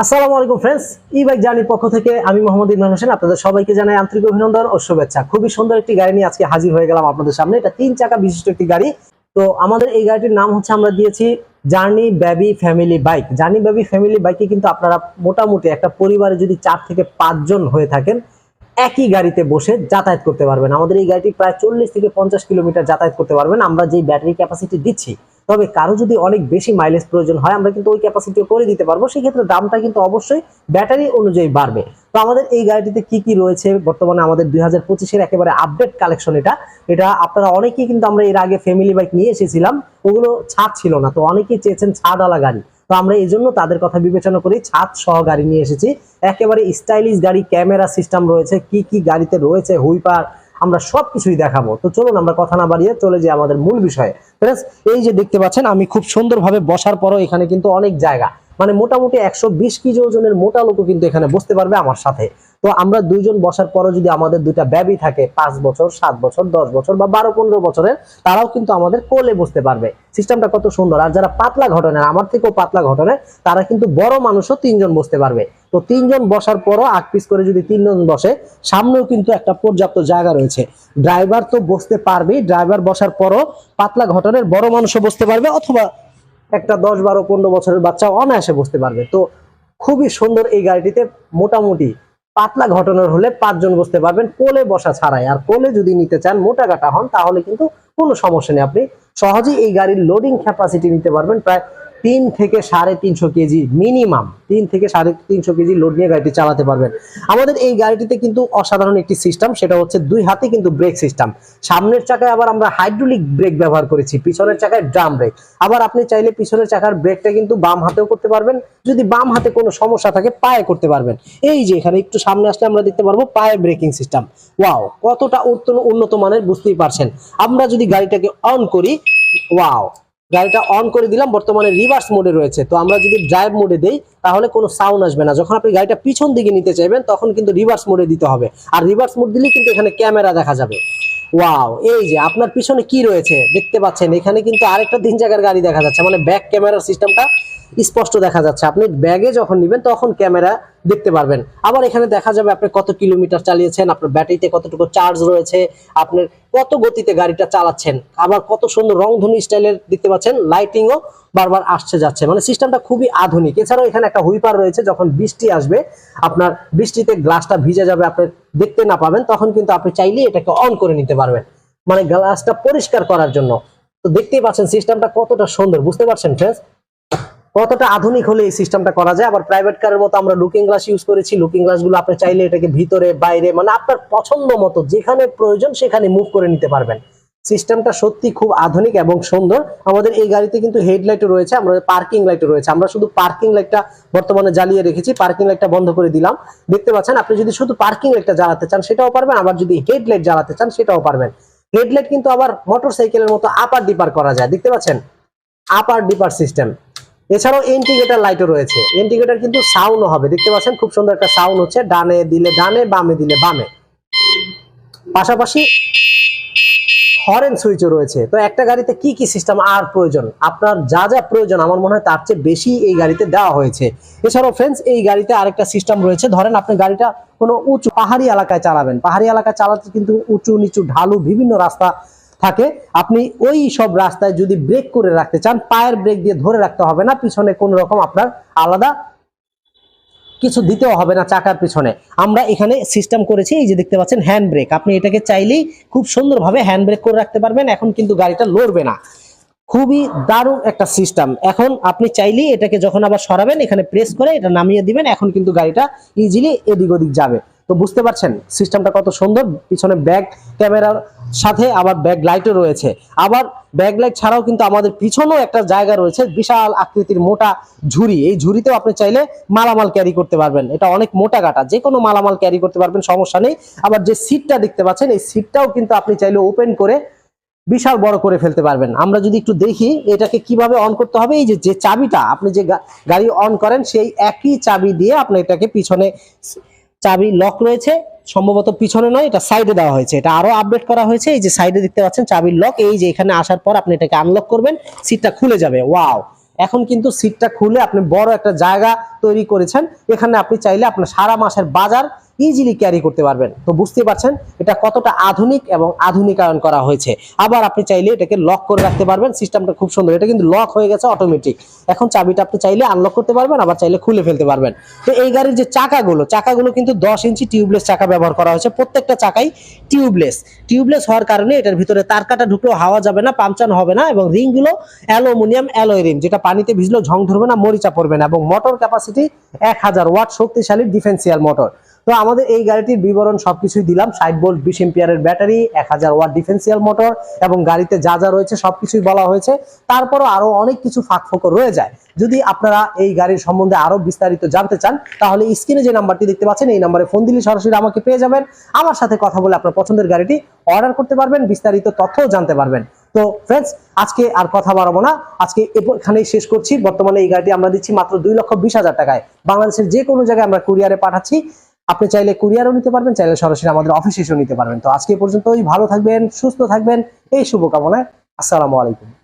আসসালামু আলাইকুম ফ্রেন্ডস ই বাইক জার্নির পক্ষ থেকে আমি মোহাম্মদ ইমরান হোসেন, আপনাদের সবাইকে জানাই আন্তরিক অভিনন্দন ও শুভেচ্ছা। খুবই সুন্দর একটি গাড়ি নিয়ে আজকে হাজির হয়ে গেলাম আপনাদের সামনে। এটা তিন চাকা বিশিষ্ট একটি গাড়ি। তো আমাদের এই গাড়িটির নাম হচ্ছে, আমরা দিয়েছি journey baby family bike journey baby family বাইকে কিন্তু আপনারা মোটামুটি একটা পরিবারে যদি চার থেকে পাঁচজন হয়ে থাকেন, একই গাড়িতে বসে যাতায়াত করতে পারবেন। আমাদের এই গাড়িটি প্রায় চল্লিশ থেকে পঞ্চাশ কিলোমিটার যাতায়াত করতে পারবেন। আমরা যেই ব্যাটারি ক্যাপাসিটি দিচ্ছি তবে কারও যদি অনেক বেশি মাইলেজ প্রয়োজন হয়, আমরা কিন্তু ওই ক্যাপাসিটিও করে দিতে পারব। সেক্ষেত্রে দামটা কিন্তু অবশ্যই ব্যাটারি অনুযায়ী বাড়বে। তো আমাদের এই গাড়িটিতে কি কি রয়েছে? বর্তমানে আমাদের দুই হাজার পঁচিশের একেবারে আপডেট কালেকশন এটা। এটা আপনারা অনেকেই কিন্তু আমরা এর আগে ফ্যামিলি বাইক নিয়ে এসেছিলাম। ওগুলো ছাদ ছিল না, তো অনেকেই চেয়েছেন ছাদওয়ালা গাড়ি। তো আমরা এই জন্য তাদের কথা বিবেচনা করি ছাদ সহ গাড়ি নিয়ে এসেছি। একেবারে স্টাইলিশ গাড়ি ক্যামেরা সিস্টেম রয়েছে, কি কি গাড়িতে রয়েছে, হুইপার, আমরা সব কিছুই দেখাবো। তো চলুন আমরা কথা না বাড়িয়ে চলে যাই আমাদের মূল বিষয়ে। এই যে দেখতে পাচ্ছেন আমি খুব সুন্দরভাবে বসার পরও এখানে কিন্তু অনেক জায়গা। মানে মোটামুটি একশো বিশ কেজি ওজনের মোটা লোকও কিন্তু এখানে বসতে পারবে আমার সাথে। তো আমরা দুইজন বসার পরও যদি আমাদের দুইটা ব্যাবি থাকে, পাঁচ বছর, সাত বছর, দশ বছর বা বারো, পনেরো বছরের, তারাও কিন্তু আমাদের কোলে বসতে পারবে। সিস্টেমটা কত সুন্দর। আর যারা পাতলা ঘটনের আমার থেকেও পাতলা ঘটনের তারা কিন্তু বড় মানুষও তিনজন বসতে পারবে। তো তিনজন বসার পরও আগ পিস করে যদি তিনজন বসে, সামনেও কিন্তু একটা পর্যাপ্ত জায়গা রয়েছে। ড্রাইভার তো বসতে পারবেই। ড্রাইভার বসার পরও পাতলা ঘটনের বড় মানুষও বসতে পারবে অথবা একটা দশ বারো পনেরো বছরের বাচ্চা অনায়াসে বসতে পারবে। তো খুবই সুন্দর এই গাড়িটিতে মোটামুটি পাতলা ঘটনার হলে পাঁচজন বসতে পারবেন, কোলে বসা ছাড়াই। আর কোলে যদি নিতে চান, মোটা কাটা হন, তাহলে কিন্তু কোনো সমস্যা নেই। আপনি সহজেই এই গাড়ির লোডিং ক্যাপাসিটি নিতে পারবেন। প্রায় তিন থেকে সাড়ে তিনশো কেজি মিনিমাম তিন থেকে সাড়ে তিনশো কেজি লোড নিয়ে গাড়িটি চালাতে পারবেন। আমাদের এই গাড়িটিতে কিন্তু অসাধারণ একটি সিস্টেম সেটা হচ্ছে দুই হাতে কিন্তু ব্রেক সিস্টেম সামনের চাকায় আবার আমরা হাইড্রোলিক ব্রেক ব্যবহার করেছি, পিছনের চাকায় ড্রাম ব্রেক আবার আপনি চাইলে পিছনের চাকার ব্রেকটা কিন্তু বাম হাতেও করতে পারবেন, যদি বাম হাতে কোনো সমস্যা থাকে পায়ে করতে পারবেন। এই যে এখানে একটু সামনে আসলে আমরা দেখতে পারব পায়ে ব্রেকিং সিস্টেম ওয়াও কতটা উন্নত মানের, বুঝতেই পারছেন। আমরা যদি গাড়িটাকে অন করি ওয়াও গাড়িটা অন করে দিলাম, বর্তমানে রিভার্স মোডে রয়েছে। তো আমরা যদি ড্রাইভ মোডে দেই, তাহলে কোনো সাউন্ড আসবে না। যখন আপনি গাড়িটা পিছন দিকে নিতে চাইবেন, তখন কিন্তু রিভার্স মোডে দিতে হবে। আর রিভার্স মোড দিলে কিন্তু এখানে ক্যামেরা দেখা যাবে। ওয়াও এই যে আপনার পিছনে কি রয়েছে? দেখতে পাচ্ছেন, এখানে কিন্তু আরেকটা তিন জায়গার গাড়ি দেখা যাচ্ছে। মানে ব্যাক ক্যামেরার সিস্টেমটা স্পষ্ট দেখা যাচ্ছে। আপনি ব্যাগে যখন নেবেন, তখন ক্যামেরা দেখতে পারবেন। আবার এখানে দেখা যাবে আপনি কত কিলোমিটার চালিয়েছেন, আপনার ব্যাটারিতে কতটুকু চার্জ রয়েছে, আপনার কত গতিতে গাড়িটা চালাচ্ছেন, আবার কত সুন্দর রংধনু স্টাইলের দেখতে পাচ্ছেন, লাইটিংও বারবার আসছে যাচ্ছে। মানে সিস্টেমটা খুবই আধুনিক। এছাড়াও এখানে একটা হুইপার রয়েছে, যখন বৃষ্টি আসবে, আপনার বৃষ্টিতে গ্লাসটা ভিজে যাবে, আপনি দেখতে না পাবেন, তখন কিন্তু আপনি চাইলেই এটাকে অন করে নিতে পারবেন। মানে গ্লাসটা পরিষ্কার করার জন্য। তো দেখতেই পাচ্ছেন, সিস্টেমটা কতটা সুন্দর। বুঝতে পারছেন ফ্রেন্ডস কতটা আধুনিক হলে এই সিস্টেমটা করা যায়? আবার প্রাইভেট কারের মতো আমরা লুকিং গ্লাস ইউজ করেছি লুকিং গ্লাসগুলো আপনি চাইলে এটাকে ভিতরে, বাইরে মানে আপনার পছন্দ মতো যেখানে প্রয়োজন সেখানে মুভ করে নিতে পারবেন। সিস্টেমটা সত্যি খুব আধুনিক এবং সুন্দর। আমাদের এই গাড়িতে কিন্তু হেডলাইটও রয়েছে আমাদের পার্কিং লাইটও রয়েছে। আমরা শুধু পার্কিং লাইটটা বর্তমানে জ্বালিয়ে রেখেছি পার্কিং লাইটটা বন্ধ করে দিলাম। দেখতে পাচ্ছেন, আপনি যদি শুধু পার্কিং লাইটটা জ্বালাতে চান, সেটাও পারবেন। আবার যদি হেডলাইট জ্বালাতে চান, সেটাও পারবেন। হেডলাইট কিন্তু আবার মোটর সাইকেলের মতো আপার ডিপার করা যায়। দেখতে পাচ্ছেন? আপার ডিপার সিস্টেম এছাড়াও ইন্ডিকেটর লাইটও রয়েছে। ইন্ডিকেটর কিন্তু সাউন্ডও হবে। দেখতে পাচ্ছেন, খুব সুন্দর একটা সাউন্ড হচ্ছে। ডানে দিলে ডানে, বামে দিলে বামে। পাশাপাশি হরেন সুইচও রয়েছে। তো একটা গাড়িতে কি কি সিস্টেম আর প্রয়োজন? আপনার যা যা প্রয়োজন, আমার মনে হয় তার চেয়ে বেশি এই গাড়িতে দেওয়া হয়েছে। এছাড়াও ফ্রেন্ডস এই গাড়িতে আরেকটা সিস্টেম রয়েছে। ধরেন আপনি গাড়িটা কোনো উঁচু পাহাড়ি এলাকায় চালাবেন। পাহাড়ি এলাকায় চালাতে কিন্তু উঁচু নিচু ঢালু বিভিন্ন রাস্তা থাকে, আপনি ওই সব রাস্তায় যদি ব্রেক করে রাখতে চান, পায়ের ব্রেক দিয়ে ধরে রাখতে হবে না, পিছনে কোনো রকম আপনার আলাদা কিছু দিতেও হবে না চাকার পিছনে। আমরা এখানে সিস্টেম করেছি, এই যে দেখতে পাচ্ছেন হ্যান্ড ব্রেক আপনি এটাকে চাইলেই খুব সুন্দরভাবে হ্যান্ড ব্রেক করে রাখতে পারবেন, এখন কিন্তু গাড়িটা লড়বে না। খুবই দারুণ একটা সিস্টেম এখন আপনি চাইলেই এটাকে যখন আবার সরাবেন, এখানে প্রেস করে এটা নামিয়ে দিবেন, এখন কিন্তু গাড়িটা ইজিলি এদিক ওদিক যাবে। তো বুঝতে পারছেন সিস্টেমটা কত সুন্দর, পিছনে ব্যাক ক্যামেরার সাথে আবার ব্যাক লাইটও রয়েছে। আবার ব্যাক লাইট ছাড়াও কিন্তু আমাদের পিছনেও একটা জায়গা রয়েছে, বিশাল আকৃতির মোটা ঝুড়ি। এই ঝুড়িতেও আপনি চাইলে মালামাল ক্যারি করতে পারবেন। এটা অনেক মোটা কাটা যে কোনো মালামাল ক্যারি করতে পারবেন, সমস্যা নেই। আবার যে সিটটা দেখতে পাচ্ছেন, এই সিটটাও কিন্তু আপনি চাইলে ওপেন করে বিশাল বড় করে ফেলতে পারবেন। আমরা যদি একটু দেখি, এটাকে কীভাবে অন করতে হবে? এই যে চাবিটা আপনি যে গাড়ি অন করেন, সেই একই চাবি দিয়ে আপনি এটাকে পিছনে চাবি লক রয়েছে। সম্ভবত পিছনে নয়, এটা সাইডে দেওয়া হয়েছে। এটা আরও আপডেট করা হয়েছে, এই যে সাইডে দেখতে পাচ্ছেন চাবির লক এই যে এখানে আসার পর আপনি এটাকে আনলক করবেন সিটটা খুলে যাবে। ওয়াও এখন কিন্তু সিটটা খুলে আপনি বড় একটা জায়গা তৈরি করেছেন। এখানে আপনি চাইলে আপনার সারা মাসের বাজার ইজিলি ক্যারি করতে পারবেন। তো বুঝতে পারছেন, এটা কতটা আধুনিক এবং আধুনিকায়ন করা হয়েছে। আবার আপনি চাইলে এটাকে লক করে রাখতে পারবেন সিস্টেমটা খুব সুন্দর। এটা কিন্তু লক হয়ে গেছে অটোমেটিক এখন চাবিটা আপনি চাইলে আনলক করতে পারবেন, আবার চাইলে খুলে ফেলতে পারবেন। তো এই গাড়ির যে চাকাগুলো চাকাগুলো কিন্তু দশ ইঞ্চি টিউবলেস চাকা ব্যবহার করা হয়েছে। প্রত্যেকটা চাকাই টিউবলেস টিউবলেস হওয়ার কারণে এটার ভিতরে তার কাটা ঢুকলেও হাওয়া যাবে না, পাংচান হবে না এবং রিংগুলো অ্যালুমিনিয়াম অ্যালয় রিং যেটা পানিতে ভিজলেও ঝং ধরবে না, মরিচা পড়বে না এবং মোটর ক্যাপাসিটি এক হাজার ওয়াট শক্তিশালী ডিফেন্সিয়াল মোটর তো আমাদের এই গাড়িটির বিবরণ সবকিছুই দিলাম, ষাট ভোল্ট বিশ এম্পিয়ারের ব্যাটারি, এক হাজার ওয়াট ডিফেন্সিয়াল মোটর এবং গাড়িতে যা যা রয়েছে সবকিছুই বলা হয়েছে। তারপরও আরও অনেক কিছু ফাঁক ফোকর রয়ে যায়। যদি আপনারা এই গাড়ির সম্বন্ধে আরও বিস্তারিত জানতে চান, তাহলে স্ক্রিনে যে নাম্বারটি দেখতে পাচ্ছেন, এই নাম্বারে ফোন দিলে সরাসরি আমাকে পেয়ে যাবেন। আমার সাথে কথা বলে আপনার পছন্দের গাড়িটি অর্ডার করতে পারবেন, বিস্তারিত তথ্যও জানতে পারবেন। তো ফ্রেন্ডস আজকে আর কথা বাড়াবো না। আজকে এখানেই শেষ করছি। বর্তমানে এই গাড়িটি আমরা দিচ্ছি মাত্র দুই লক্ষ বিশ হাজার টাকায়। বাংলাদেশের যে কোনো জায়গায় আমরা কুরিয়ারে পাঠাচ্ছি। আপনি চাইলে কুরিয়ারও নিতে পারবেন, চাইলে সরাসরি আমাদের অফিসে এসেও নিতে পারবেন। তো আজকে পর্যন্তই, ভালো থাকবেন, সুস্থ থাকবেন, এই শুভকামনায়। আসসালামু আলাইকুম।